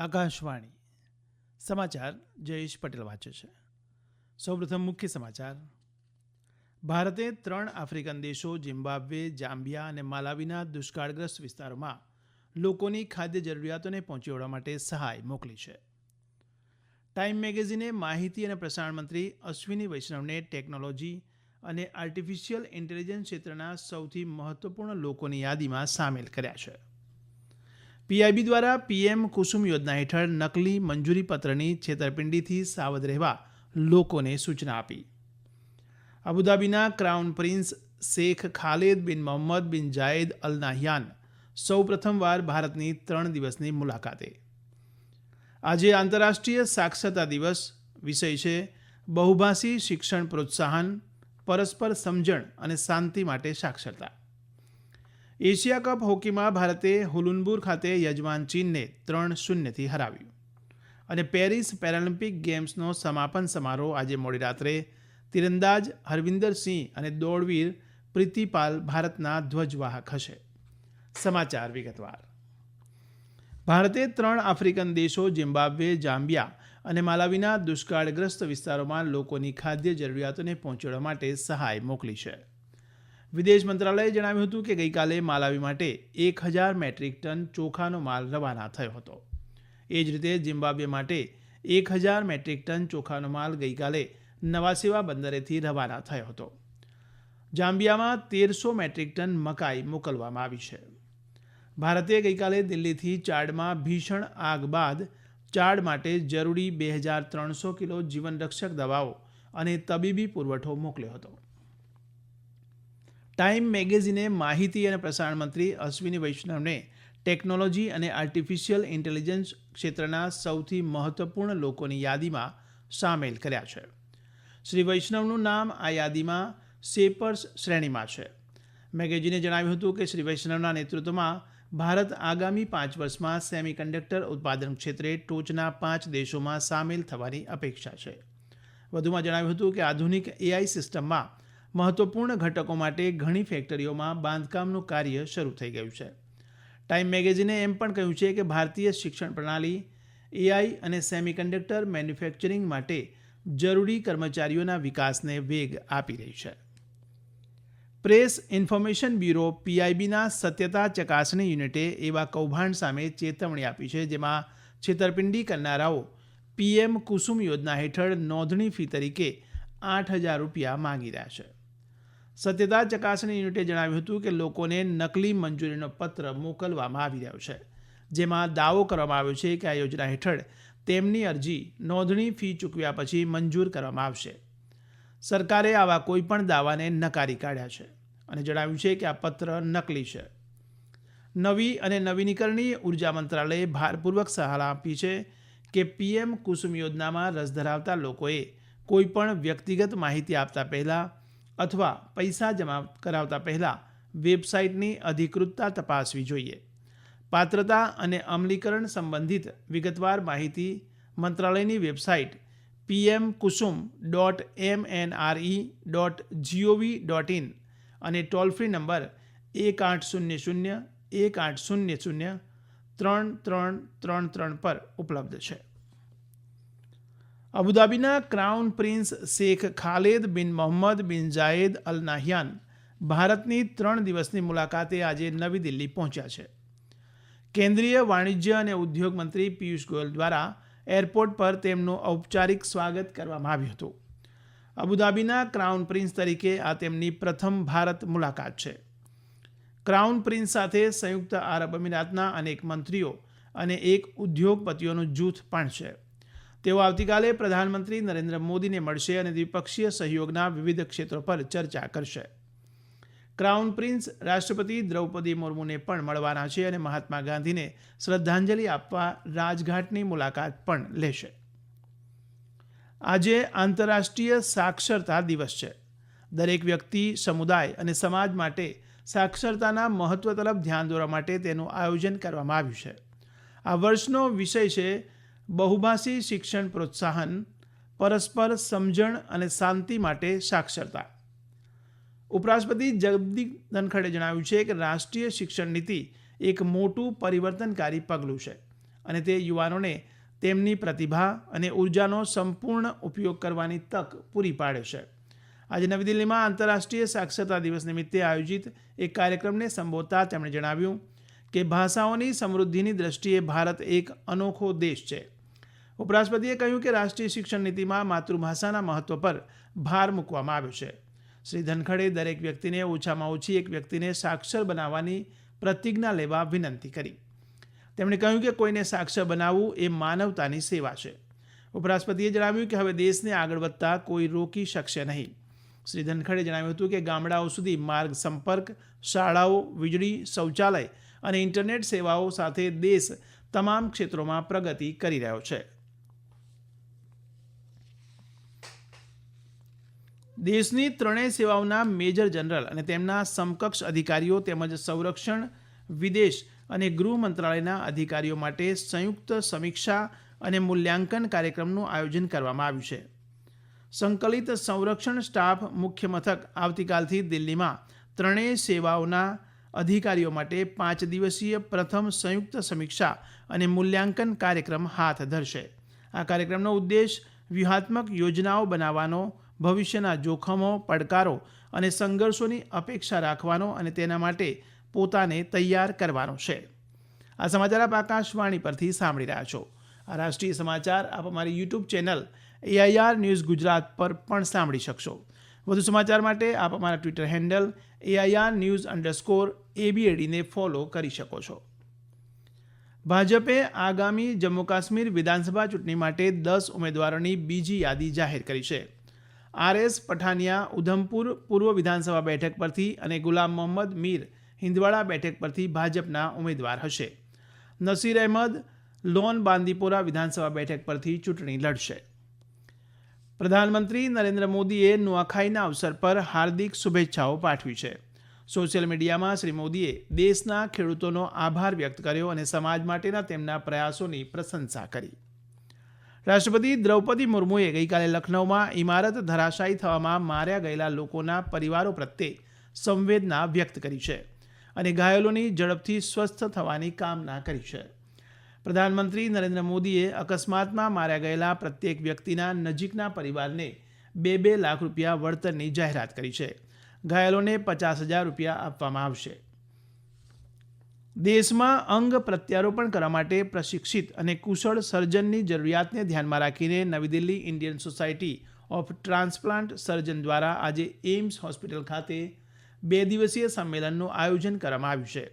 આકાશવાણી. સમાચાર જયેશ પટેલ વાંચે છે. સૌપ્રથમ મુખ્ય સમાચાર. ભારતે ત્રણ આફ્રિકન દેશો, ઝિમ્બાબ્વે, જામ્બિયા અને માલાવીના દુષ્કાળગ્રસ્ત વિસ્તારોમાં લોકોની ખાદ્ય જરૂરિયાતોને પહોંચી વળવા માટે સહાય મોકલી છે. ટાઈમ મેગેઝિને માહિતી અને પ્રસારણ મંત્રી અશ્વિની વૈષ્ણવને ટેકનોલોજી અને આર્ટિફિશિયલ ઇન્ટેલિજન્સ ક્ષેત્રના સૌથી મહત્વપૂર્ણ લોકોની યાદીમાં સામેલ કર્યા છે. પીઆઈબી દ્વારા પીએમ કુસુમ યોજના હેઠળ નકલી મંજૂરીપત્રની છેતરપિંડીથી સાવધ રહેવા લોકોને સૂચના આપી. અબુધાબીના crown prince Sheikh Khaled bin Mohammed bin Zayed અલ નાહયાન સૌ પ્રથમવાર ભારતની ત્રણ દિવસની મુલાકાતે. આજે આંતરરાષ્ટ્રીય સાક્ષરતા દિવસ વિષય છે બહુભાષી શિક્ષણ પ્રોત્સાહન, પરસ્પર સમજણ અને શાંતિ માટે સાક્ષરતા. એશિયા કપ હોકીમાં ભારતે હુલુનબુર ખાતે યજમાન ચીનને ત્રણ શૂન્યથી હરાવ્યું. અને પેરિસ પેરાલિમ્પિક ગેમ્સનો સમાપન સમારોહ આજે મોડી રાત્રે તીરંદાજ હરવિંદર સિંહ અને દોડવીર પ્રીતિપાલ ભારતના ધ્વજવાહક હશે. સમાચાર વિગતવાર. ભારતે ત્રણ આફ્રિકન દેશો, ઝિમ્બાબ્વે જામ્બિયા અને માલાવીના દુષ્કાળગ્રસ્ત વિસ્તારોમાં લોકોની ખાદ્ય જરૂરિયાતોને પહોંચાડવા માટે સહાય મોકલી છે. વિદેશ મંત્રાલયે જણાવ્યું હતું કે ગઈકાલે માલાવી માટે એક હજાર મેટ્રિક ટન ચોખાનો માલ રવાના થયો હતો. એ જ રીતે ઝિમ્બાબ્વે માટે એક હજાર મેટ્રિક ટન ચોખાનો માલ ગઈકાલે નવાસેવા બંદરેથી રવાના થયો હતો. જામ્બિયામાં તેરસો મેટ્રિક ટન મકાઈ મોકલવામાં આવી છે. ભારતે ગઈકાલે દિલ્હીથી ચાડમાં ભીષણ આગ બાદ ચાડ માટે જરૂરી બે હજાર ત્રણસો કિલો જીવનરક્ષક દવાઓ અને તબીબી પુરવઠો મોકલ્યો હતો. ટાઈમ મેગેઝિને માહિતી અને પ્રસારણ મંત્રી અશ્વિની વૈષ્ણવને ટેકનોલોજી અને આર્ટિફિશિયલ ઇન્ટેલિજન્સ ક્ષેત્રના સૌથી મહત્વપૂર્ણ લોકોની યાદીમાં સામેલ કર્યા છે. શ્રી વૈષ્ણવનું નામ આ યાદીમાં સેપર્સ શ્રેણીમાં છે. મેગેઝિને જણાવ્યું હતું કે શ્રી વૈષ્ણવના નેતૃત્વમાં ભારત આગામી પાંચ વર્ષમાં સેમિકન્ડક્ટર ઉત્પાદન ક્ષેત્રે ટોચના પાંચ દેશોમાં સામેલ થવાની અપેક્ષા છે. વધુમાં જણાવ્યું હતું કે આધુનિક એઆઈ સિસ્ટમમાં મહત્વપૂર્ણ ઘટકો માટે ઘણી ફેક્ટરીઓમાં બાંધકામનું કાર્ય શરૂ થઈ ગયું છે. ટાઈમ મેગેઝિને એમ પણ કહ્યું છે કે ભારતીય શિક્ષણ પ્રણાલી, એઆઈ અને સેમિકન્ડક્ટર મેન્યુફેક્ચરિંગ માટે જરૂરી કર્મચારીઓના વિકાસને વેગ આપી રહી છે. પ્રેસ ઇન્ફોર્મેશન બ્યુરો પીઆઈબીના સત્યતા ચકાસણી યુનિટે એવા કૌભાંડ સામે ચેતવણી આપી છે, જેમાં છેતરપિંડી કરનારાઓ પીએમ કુસુમ યોજના હેઠળ નોંધણી ફી તરીકે આઠ હજાર રૂપિયા માંગી રહ્યા છે. સત્યતા ચકાસણી યુનિટે જણાવ્યું હતું કે લોકોને નકલી મંજૂરીનો પત્ર મોકલવામાં આવી રહ્યો છે. જેમાં દાવો કરવામાં આવ્યો છે કે આ યોજના હેઠળ તેમની અરજી નોંધણી ફી ચૂકવ્યા પછી મંજૂર કરવામાં આવશે. સરકારે આવા કોઈપણ દાવાને નકારી કાઢ્યા છે અને જણાવ્યું છે કે આ પત્ર નકલી છે. નવી અને નવીનીકરણીય ઊર્જા મંત્રાલયે ભારપૂર્વક સહારા આપી છે કે પીએમ કુસુમ યોજનામાં રસ ધરાવતા લોકોએ કોઈપણ વ્યક્તિગત માહિતી આપતા પહેલાં અથવા પૈસા જમા કરાવતા પહેલાં વેબસાઇટની અધિકૃતતા તપાસવી જોઈએ. પાત્રતા અને અમલીકરણ સંબંધિત વિગતવાર માહિતી મંત્રાલયની website PM Kusum dot M N R E dot G O V dot in અને ટોલ ફ્રી નંબર એક આઠ શૂન્ય શૂન્ય એક આઠ શૂન્ય શૂન્ય ત્રણ ત્રણ ત્રણ ત્રણ પર ઉપલબ્ધ છે. અબુધાબીના crown prince Sheikh Khaled bin Mohammed bin Zayed અલ નાહયાન ભારતની ત્રણ દિવસની મુલાકાતે આજે નવી દિલ્હી પહોંચ્યા છે. કેન્દ્રીય વાણિજ્ય અને ઉદ્યોગ મંત્રી પિયુષ ગોયલ દ્વારા એરપોર્ટ પર તેમનું ઔપચારિક સ્વાગત કરવામાં આવ્યું હતું. અબુધાબીના ક્રાઉન પ્રિન્સ તરીકે આ તેમની પ્રથમ ભારત મુલાકાત છે. ક્રાઉન પ્રિન્સ સાથે સંયુક્ત આરબ અમીરાતના અનેક મંત્રીઓ અને એક ઉદ્યોગપતિઓનું જૂથ પણ છે. તેઓ આવતીકાલે પ્રધાનમંત્રી નરેન્દ્ર મોદીને મળશે અને દ્વિપક્ષીય સહયોગના વિવિધ ક્ષેત્રો પર ચર્ચા કરશે. ક્રાઉન પ્રિન્સ રાષ્ટ્રપતિ દ્રૌપદી મુર્મુને પણ મળવાના છે અને મહાત્મા ગાંધીને શ્રદ્ધાંજલિ આપવા રાજઘાટની મુલાકાત પણ લેશે. આજે આંતરરાષ્ટ્રીય સાક્ષરતા દિવસ છે. દરેક વ્યક્તિ, સમુદાય અને સમાજ માટે સાક્ષરતાના મહત્વ તરફ ધ્યાન દોરવા માટે તેનું આયોજન કરવામાં આવ્યું છે. આ વર્ષનો વિષય છે બહુભાષી શિક્ષણ પ્રોત્સાહન, પરસ્પર સમજણ અને શાંતિ માટે સાક્ષરતા. ઉપરાષ્ટ્રપતિ જગદીપ ધનખડે જણાવ્યું છે કે રાષ્ટ્રીય શિક્ષણ નીતિ એક મોટું પરિવર્તનકારી પગલું છે અને તે યુવાનોને તેમની પ્રતિભા અને ઉર્જાનો સંપૂર્ણ ઉપયોગ કરવાની તક પૂરી પાડે છે. આજે નવી દિલ્હીમાં આંતરરાષ્ટ્રીય સાક્ષરતા દિવસ નિમિત્તે આયોજિત એક કાર્યક્રમને સંબોધતા તેમણે જણાવ્યું કે ભાષાઓની સમૃદ્ધિની દ્રષ્ટિએ ભારત એક અનોખો દેશ છે. ઉપરાષ્ટ્રપતિએ કહ્યું કે રાષ્ટ્રીય શિક્ષણ નીતિમાં માતૃભાષાના મહત્વ પર ભાર મૂકવામાં આવ્યો છે. શ્રી ધનખડે દરેક વ્યક્તિને ઓછામાં ઓછી એક વ્યક્તિને સાક્ષર બનાવવાની પ્રતિજ્ઞા લેવા વિનંતી કરી. તેમણે કહ્યું કે કોઈને સાક્ષર બનાવવું એ માનવતાની સેવા છે. ઉપરાષ્ટ્રપતિએ જણાવ્યું કે હવે દેશને આગળ વધતા કોઈ રોકી શકશે નહીં. શ્રી ધનખડે જણાવ્યું હતું કે ગામડાઓ સુધી માર્ગ સંપર્ક, શાળાઓ, વીજળી, શૌચાલય અને ઇન્ટરનેટ સેવાઓ સાથે દેશ તમામ ક્ષેત્રોમાં પ્રગતિ કરી રહ્યો છે. દેશની ત્રણેય સેવાઓના મેજર જનરલ અને તેમના સમકક્ષ અધિકારીઓ તેમજ સંરક્ષણ, વિદેશ અને ગૃહ મંત્રાલયના અધિકારીઓ માટે સંયુક્ત સમીક્ષા અને મૂલ્યાંકન કાર્યક્રમનું આયોજન કરવામાં આવ્યું છે. સંકલિત સંરક્ષણ સ્ટાફ મુખ્ય મથક આવતીકાલથી દિલ્હીમાં ત્રણેય સેવાઓના અધિકારીઓ માટે પાંચ દિવસીય પ્રથમ સંયુક્ત સમીક્ષા અને મૂલ્યાંકન કાર્યક્રમ હાથ ધરશે. આ કાર્યક્રમનો ઉદ્દેશ વ્યૂહાત્મક યોજનાઓ બનાવવાનો ભવિષ્યના જોખમો, પડકારો અને સંઘર્ષોની અપેક્ષા રાખવાનો અને તેના માટે પોતાને તૈયાર કરવાનો છે. આ સમાચાર આપ આકાશવાણી પરથી સાંભળી રહ્યા છો. આ રાષ્ટ્રીય સમાચાર આપ અમારી YouTube channel AIR news Gujarat પર પણ સાંભળી શકશો. વધુ સમાચાર માટે આપ અમારા Twitter handle AIR news underscore એબીએડીને follow કરી શકો છો. ભાજપે આગામી જમ્મુ કાશ્મીર વિધાનસભા ચૂંટણી માટે દસ ઉમેદવારોની બીજી યાદી જાહેર કરી છે. આરએસ પઠાનિયા ઉધમપુર પૂર્વ વિધાનસભા બેઠક પરથી અને ગુલામ મોહમ્મદ મીર હિંદવાડા બેઠક પરથી ભાજપના ઉમેદવાર હશે. નસીર અહેમદ લોન બાંદીપોરા વિધાનસભા બેઠક પરથી ચૂંટણી લડશે. પ્રધાનમંત્રી નરેન્દ્ર મોદીએ નુઆખાઈના અવસર પર હાર્દિક શુભેચ્છાઓ પાઠવી છે. સોશિયલ મીડિયામાં શ્રી મોદીએ દેશના ખેડૂતોનો આભાર વ્યક્ત કર્યો અને સમાજ માટેના તેમના પ્રયાસોની પ્રશંસા કરી. રાષ્ટ્રપતિ દ્રૌપદી મુર્મુએ ગઈકાલે લખનૌમાં ઇમારત ધરાશાયી થવામાં માર્યા ગયેલા લોકોના પરિવારો પ્રત્યે સંવેદના વ્યક્ત કરી છે અને ઘાયલોની ઝડપથી સ્વસ્થ થવાની કામના કરી છે. પ્રધાનમંત્રી નરેન્દ્ર મોદીએ અકસ્માતમાં માર્યા ગયેલા પ્રત્યેક વ્યક્તિના નજીકના પરિવારને બે બે લાખ રૂપિયા વળતરની જાહેરાત કરી છે. ઘાયલોને પચાસ હજાર રૂપિયા આપવામાં આવશે. દેશમાં અંગ પ્રત્યારોપણ કરવા માટે પ્રશિક્ષિત અને કુશળ સર્જનની જરૂરિયાતને ધ્યાનમાં રાખીને નવી Delhi Indian society of transplant surgeon દ્વારા આજે એઇમ્સ હોસ્પિટલ ખાતે બે દિવસીય સંમેલનનું આયોજન કરવામાં આવ્યું છે.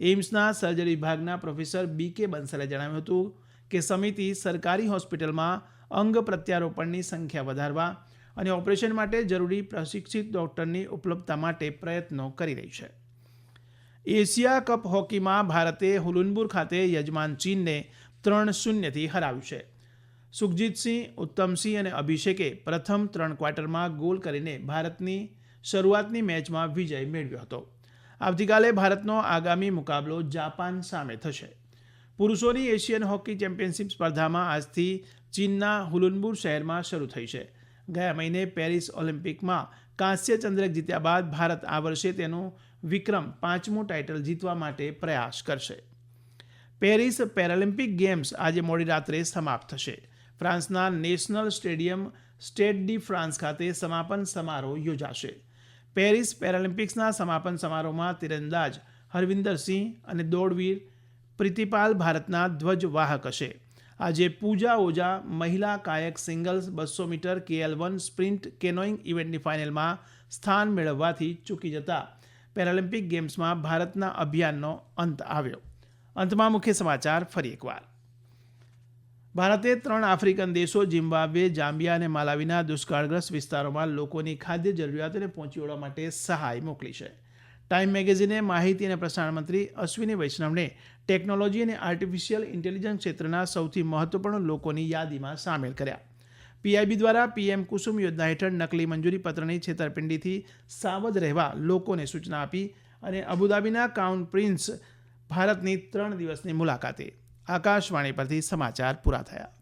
એઇમ્સના સર્જરી વિભાગના પ્રોફેસર બી કે બંસલે જણાવ્યું હતું કે સમિતિ સરકારી હોસ્પિટલમાં અંગ પ્રત્યારોપણની સંખ્યા વધારવા અને ઓપરેશન માટે જરૂરી પ્રશિક્ષિત ડૉક્ટરની ઉપલબ્ધતા માટે પ્રયત્નો કરી રહી છે. એશિયા કપ હોકીમાં ભારતે હુલુનબુર ખાતે યજમાન ચીનને ત્રણ શૂન્યથી હરાવ્યું છે. સુખજીતસિંહ ઉત્તમસિંહ અને અભિષેકે પ્રથમ ત્રણ ક્વાર્ટરમાં ગોલ કરીને ભારતની શરૂઆતની મેચમાં વિજય મેળવ્યો હતો. આવતીકાલે ભારતનો આગામી મુકાબલો જાપાન સામે થશે. પુરુષોની એશિયન હોકી ચેમ્પિયનશિપ સ્પર્ધામાં આજથી ચીનના હુલુનબુર શહેરમાં શરૂ થઈ છે. ગયા મહિને પેરિસ ઓલિમ્પિકમાં કાંસ્ય ચંદ્રક જીત્યા બાદ ભારત આ વર્ષે તેનું વિક્રમ પાંચમું ટાઇટલ જીતવા માટે પ્રયાસ કરશે. પેરિસ પેરાલિમ્પિક ગેમ્સ આજે મોડી રાત્રે સમાપ્ત થશે. ફ્રાન્સના national stadium Stade de France ખાતે સમાપન સમારોહ યોજાશે. પેરિસ પેરાલિમ્પિક્સના સમાપન સમારોહમાં તીરંદાજ હરવિંદર સિંહ અને દોડવીર પ્રીતિપાલ ભારતના ધ્વજવાહક હશે. આજે પૂજા ઓઝા મહિલા કાયક સિંગલ્સ બસો metre KL one sprint canoeing ઇવેન્ટની ફાઇનલમાં સ્થાન મેળવવાથી ચૂકી જતા પેરાલિમ્પિક ગેમ્સમાં ભારતના અભિયાનનો અંત આવ્યો. અંતમાં મુખ્ય સમાચાર ફરી એકવાર. ભારતે ત્રણ આફ્રિકન દેશો, ઝિમ્બાબ્વે જામ્બિયા અને માલાવીના દુષ્કાળગ્રસ્ત વિસ્તારોમાં લોકોની ખાદ્ય જરૂરિયાતોને પહોંચી વળવા માટે સહાય મોકલી છે. ટાઈમ મેગેઝિને માહિતી અને પ્રસારણ મંત્રી અશ્વિની વૈષ્ણવને ટેકનોલોજી અને આર્ટિફિશિયલ ઇન્ટેલિજન્સ ક્ષેત્રના સૌથી મહત્વપૂર્ણ લોકોની યાદીમાં સામેલ કર્યા. પીઆઈબી દ્વારા પીએમ કુસુમ યોજના હેઠળ નકલી મંજૂરી પત્રની છેતરપિંડીથી સાવધ રહેવા લોકોને સૂચના આપી અને અબુધાબીના કાઉન પ્રિન્સ ભારતની ત્રણ દિવસની મુલાકાતે. આકાશવાણી પરથી સમાચાર પૂરા થયા.